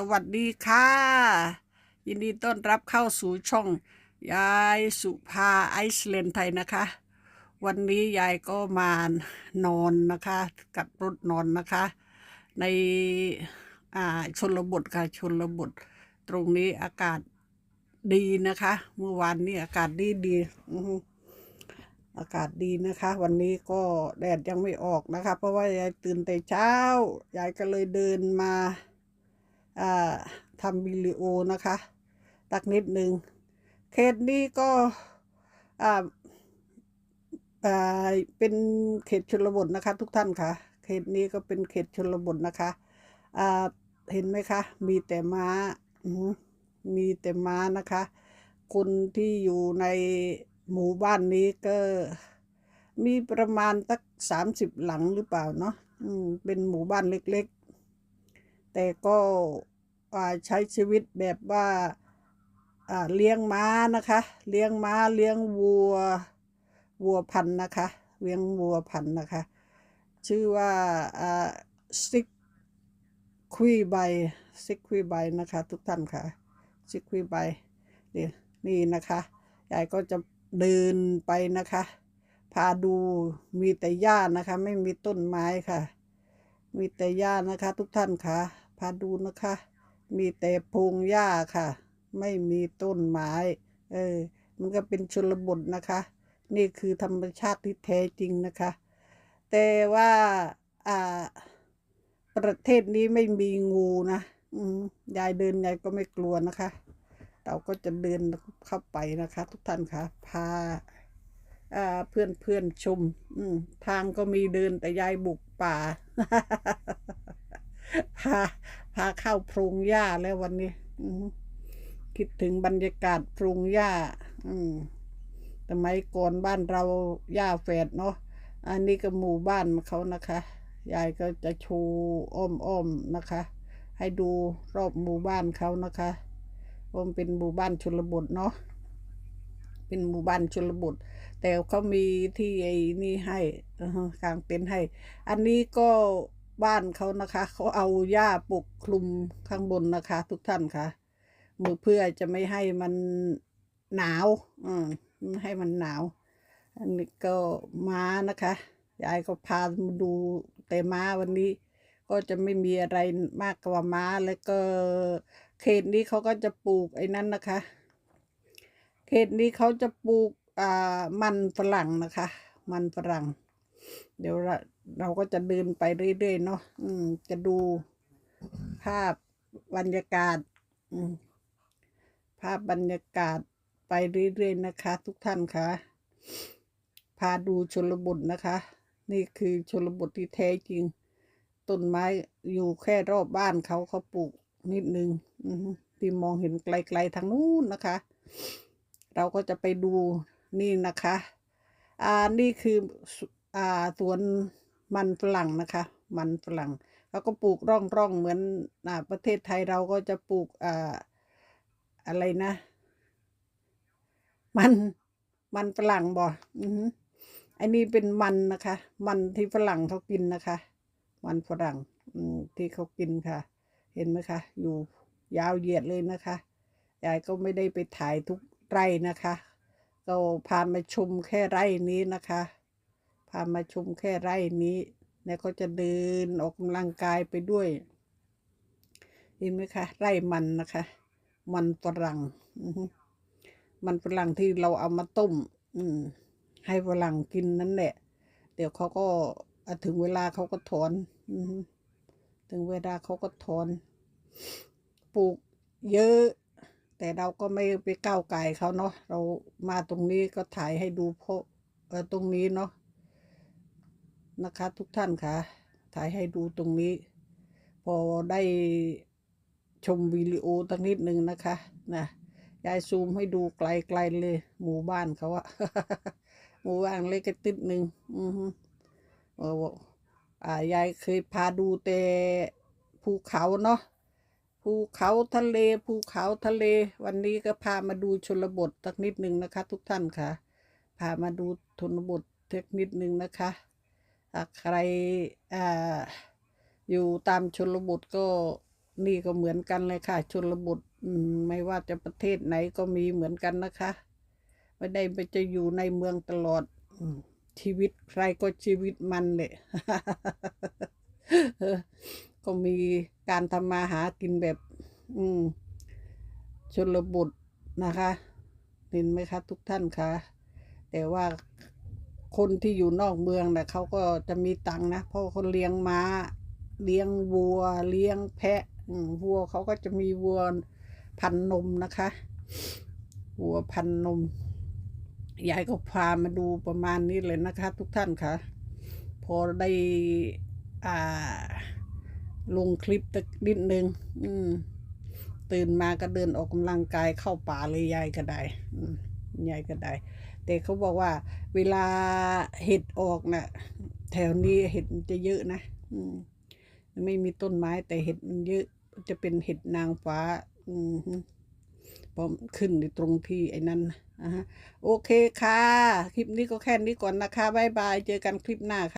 สวัสดีค่ะ ยินดีต้อนรับเข้าสู่ช่องยายสุภาไอซ์แลนด์ไทยนะคะ วันนี้ยายก็มานอนนะคะกับรถนอนนะคะ ในอ่าชนบทค่ะชนบท ตรงนี้อากาศดีนะคะ เมื่อวานนี้อากาศดีดีอากาศดีนะคะ วันนี้ก็แดดยังไม่ออกนะคะ เพราะว่ายายตื่นแต่เช้า ยายก็เลยเดินมา ทำวิดีโอนะคะตักนิดนึงเคสนี้ก็เป็นเขตชนบทนะคะ ทุกท่านค่ะ เขตนี้ก็เป็นเขตชนบทนะคะเห็นไหมคะ มีแต่ม้ามีแต่ม้านะคะ คนที่อยู่ในหมู่บ้านนี้ก็มีประมาณสักสามสิบหลังหรือเปล่าเนาะเป็นหมู่บ้านเล็ก แต่ก็ใช้ชีวิตแบบว่าเลี้ยงม้านะคะ เลี้ยงม้าเลี้ยงวัววัวพันธุ์นะคะเลี้ยงวัวพันธุ์นะคะ ชื่อว่าอ่าซิกคุยใบซิกคุยใบนะคะ ทุกท่านค่ะซิกคุยใบนี่นี่นะคะยายก็จะเดินไปนะคะ พาดูมีแต่หญ้านะคะ ไม่มีต้นไม้ค่ะ มีแต่หญ้านะคะ ทุกท่านค่ะ พาดูนะคะ มีแต่พงหญ้าค่ะ ไม่มีต้นไม้ เออ มันก็เป็นชนบทนะคะ นี่คือธรรมชาติที่แท้จริงนะคะ แต่ว่าอ่าประเทศนี้ไม่มีงูนะอืมยายเดินยายก็ไม่กลัวนะคะ เราก็จะเดินเข้าไปนะคะ ทุกท่านค่ะพาอ่าเพื่อนเพื่อนชมอืมทางก็มีเดินแต่ยายบุกป่า พาพาเข้าพรงหญ้าแล้ววันนี้คิดถึงบรรยากาศพรงหญ้า อืมสมัยก่อนบ้านเราหญ้าแฝดเนาะอันนี้ก็หมู่บ้านเขานะคะ ยายก็จะชว์อ้อมๆนะคะ ให้ดูรอบหมู่บ้านเขานะคะว่ามันเป็นหมู่บ้านชนบทเนาะเป็นหมู่บ้านชนบท แต่เขามีที่ไอ้นี่ให้อือฮะกางเต็นท์ให้ อันนี้ก็ บ้านเขานะคะ เขาเอาหญ้าปกคลุมข้างบนนะคะ ทุกท่านค่ะ มือเพื่อจะไม่ให้มันหนาว อืมให้มันหนาว อันนี้ก็ม้านะคะยายก็พามาดูแต่ม้าวันนี้ ก็จะไม่มีอะไรมากกว่าม้าแล้วก็เขตนี้เขาก็จะปลูกไอ้นั้นนะคะ เขตนี้เขาจะปลูกอ่ามันฝรั่งนะคะ มันฝรั่ง เดี๋ยวเราเราก็จะเดินไปเรื่อยๆเนาะอืม จะดูภาพบรรยากาศ อืม ภาพบรรยากาศไปเรื่อยๆนะคะ ทุกท่านคะพาดูชนบทนะคะ นี่คือชนบทที่แท้จริง ต้นไม้อยู่แค่รอบบ้านเขาเขาปลูกนิดนึงที่มองเห็นไกลๆทางนู้นนะคะ เราก็จะไปดูนี่นะคะ อ่านี่คือ อ่าสวนมันฝรั่งนะคะ มันฝรั่งเขาก็ปลูกร่องร่องๆเหมือนอ่าประเทศไทยเราก็จะปลูกอ่าอะไรนะ มันมันฝรั่งบ่อืออันนี้เป็นมันนะคะ มันที่ฝรั่งเขากินนะคะ มันฝรั่งอืที่เขากินค่ะ เห็นไหมคะ อยู่ยาวเหยียดเลยนะคะยายก็ไม่ได้ไปถ่ายทุกไร่นะคะ ก็พามาชมแค่ไร่นี้นะคะ พามาชมแค่ไร่นี้ แล้วก็จะเดินออกกำลังกายไปด้วยเห็นไหมคะ ไร่มันนะคะ มันฝรั่งมันฝรั่งที่เราเอามาต้ม อืม ให้ฝรั่งกินนั่นแหละ เดี๋ยวเขาก็ถึงเวลาเขาก็ถอนอืถึงเวลาเขาก็ถอน ปลูกเยอะ แต่เราก็ไม่ไปก้าวไก่เขาเนาะเรามาตรงนี้ก็ถ่ายให้ดูเพราะตรงนี้เนาะ นะคะ ทุกท่านค่ะ ถ่ายให้ดูตรงนี้ พอได้ชมวิดีโอตั้งนิดหนึ่งนะคะนะยายซูมให้ดูไกลๆเลย หมู่บ้านเขาอะหมู่บ้านเล็กติดหนึ่งอือฮึเอออ่ายายเคยพาดูแต่ภูเขาเนาะภูเขาทะเลภูเขาทะเล วันนี้ก็พามาดูชนบทสักนิดหนึ่งนะคะ ทุกท่านค่ะ พามาดูชนบทเทคนิดหนึ่งนะคะ ถ้าใครออยู่ตามชนบทก็นี่ก็เหมือนกันเลยค่ะ ชนบทไม่ว่าจะประเทศไหนก็มีเหมือนกันนะคะ ไม่ได้ไปจะอยู่ในเมืองตลอดชีวิตใครก็ชีวิตมันเลยก็มีการทำมาหากินแบบ อืมชนบทนะคะ เห็นไหมคะทุกท่านคะ แต่ว่า คนที่อยู่นอกเมืองนะเขาก็จะมีตังค์นะเพราะเขาเลี้ยงม้า เลี้ยงวัว เลี้ยงแพะวัวเขาก็จะมีวัวพันนมนะคะ วัวพันนมยายก็พามาดูประมาณนี้เลยนะคะ ทุกท่านคะพอได้อ่าลงคลิปตะนิดนึง อืม ตื่นมาก็เดินออกกำลังกายเข้าป่าเลยยายก็ได้ยายก็ได้ แต่เขาบอกว่า เวลาเห็ดออกน่ะ แถวนี้เห็ดมันจะเยอะนะอืมไม่มีต้นไม้แต่เห็ดมันเยอะ จะเป็นเห็ดนางฟ้า อืมพร้อมขึ้นในตรงที่ไอ้นั้นนะอะโอเคค่ะ คลิปนี้ก็แค่นี้ก่อนนะคะ บ๊ายบาย เจอกันคลิปหน้าค่ะ